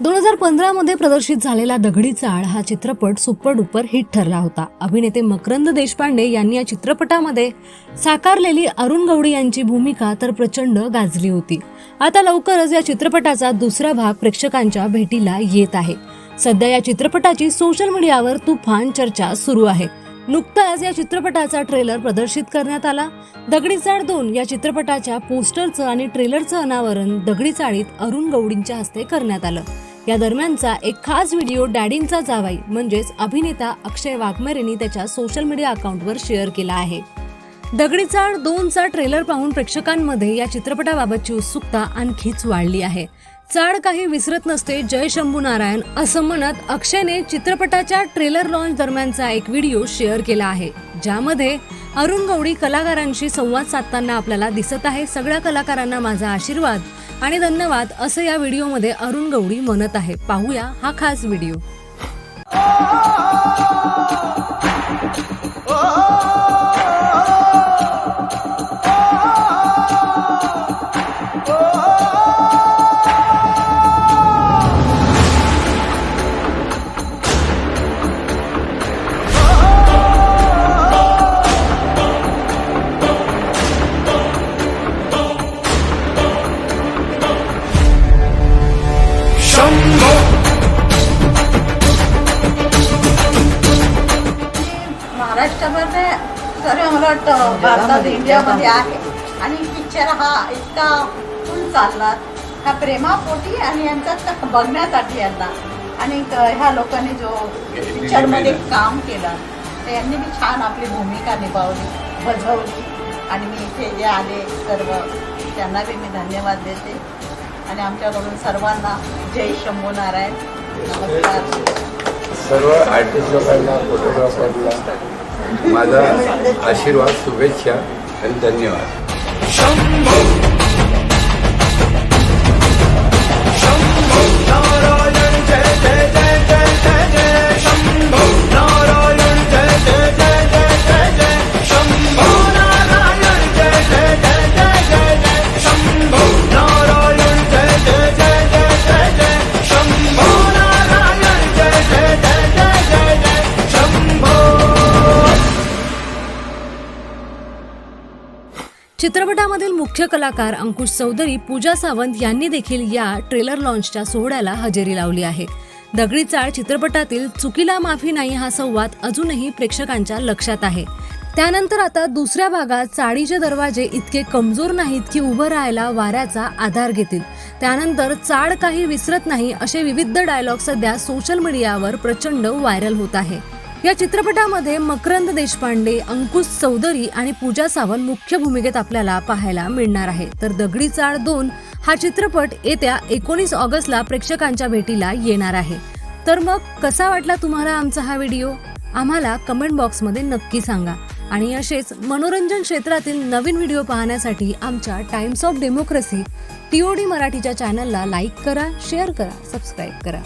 दोन हजार पंधरामध्ये प्रदर्शित झालेला दगडी चाळ हा चित्रपट सुपर डुपर हिट ठरला होता. अभिनेते मकरंद देशपांडे यांनी या चित्रपटामध्ये साकारलेली अरुण गवडी यांची भूमिका तर प्रचंड गाजली होती. आता लवकरच या चित्रपटाचा दुसरा भाग प्रेक्षकांच्या भेटीला येत आहे. सध्या या चित्रपटाची सोशल मीडियावर तुफान चर्चा सुरू आहे. नुकताच या चित्रपटाचा ट्रेलर प्रदर्शित करण्यात आला. दगडी चाळ दोन या चित्रपटाच्या पोस्टरचं आणि ट्रेलरचं अनावरण दगडी चाळीत अरुण गवडींच्या हस्ते करण्यात आलं. या दरम्यानचा एक खास व्हिडिओ डॅडींचा जावाई म्हणजेच अभिनेता अक्षय वाघमारेंनी त्याच्या सोशल मीडिया अकाउंटवर शेअर केला आहे. दगडी चाळ दोनचा ट्रेलर पाहून प्रेक्षकांमध्ये या चित्रपटाबाबतची उत्सुकता आणखीच वाढली आहे. चाड काही विसरत नसते जय शंभू नारायण असं म्हणत अक्षयने चित्रपटाच्या ट्रेलर लॉन्च दरम्यानचा एक व्हिडिओ शेअर केला आहे ज्यामध्ये अरुण गवडी कलाकारांशी संवाद साधताना आपल्याला दिसत आहे. सगळ्या कलाकारांना माझा आशीर्वाद आणि धन्यवाद असं या व्हिडिओमध्ये अरुण गवडी म्हणत आहे. पाहूया हा खास व्हिडिओ. महाराष्ट्रामध्ये तर मला वाटतं भारतात इंडियामध्ये आहे. आणि पिक्चर हा इतका फुल चालला. हा प्रेमापोटी आणि यांच्यात बघण्यासाठी यांना. आणि ह्या लोकांनी जो पिक्चरमध्ये काम केलं तर यांनी बी छान आपली भूमिका निभावली बजावली. आणि मी इथे जे आले सर्व त्यांना बी मी धन्यवाद देते. आणि आमच्याकडून सर्वांना जय शंभू नारायण. नमस्कार. सर्व आर्टिस्ट लोकांना फोटोग्राफरला माझा आशीर्वाद शुभेच्छा आणि धन्यवाद. चित्रपटामधील मुख्य कलाकार अंकुश चौधरी पूजा सावंत यांनी देखील या ट्रेलर लॉन्चच्या सोहळ्याला हजेरी लावली आहे. दगडी चाळ चित्रपटातील चुकीला माफी नाही हा संवाद अजूनही प्रेक्षकांच्या लक्षात आहे. त्यानंतर आता दुसऱ्या भागात चाळीचे दरवाजे इतके कमजोर नाहीत की उभं राहायला वाऱ्याचा आधार घेतील. त्यानंतर चाळ काही विसरत नाही असे विविध डायलॉग सध्या सोशल मीडियावर प्रचंड व्हायरल होत आहे. या चित्रपटामध्ये मकरंद देशपांडे अंकुश चौधरी आणि पूजा सावंत मुख्य भूमिकेत आपल्याला पाहायला मिळणार आहे तर दगडी चाळ दोन हा चित्रपट येत्या एकोणीस ऑगस्टला प्रेक्षकांच्या भेटीला येणार आहे. तर मग कसा वाटला तुम्हाला आमचा हा व्हिडिओ? आम्हाला कमेंट बॉक्समध्ये नक्की सांगा. आणि असेच मनोरंजन क्षेत्रातील नवीन व्हिडिओ पाहण्यासाठी आमच्या टाइम्स ऑफ डेमोक्रेसी टीओडी मराठीच्या चॅनलला लाईक करा शेअर करा सबस्क्राईब करा.